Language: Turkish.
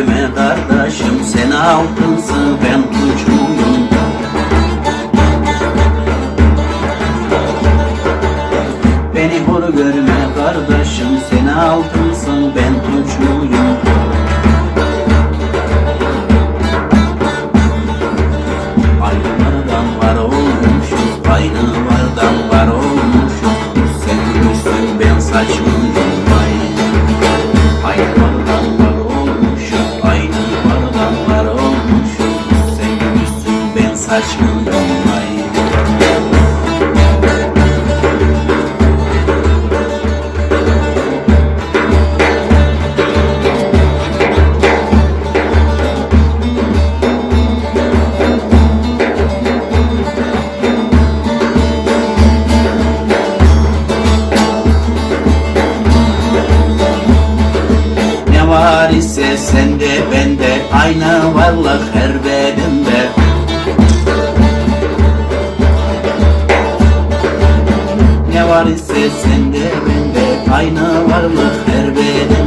görme kardeşim Sen altınsın ben uçmuyum Beni hor görme kardeşim Sen altınsın ben uçmuyum Aynılardan var olmuşuz var olmuşuz. Sen gülsün ben saçmalıyım var ise sende bende Aynı varlık her İse sende bende Aynı varlık her bedende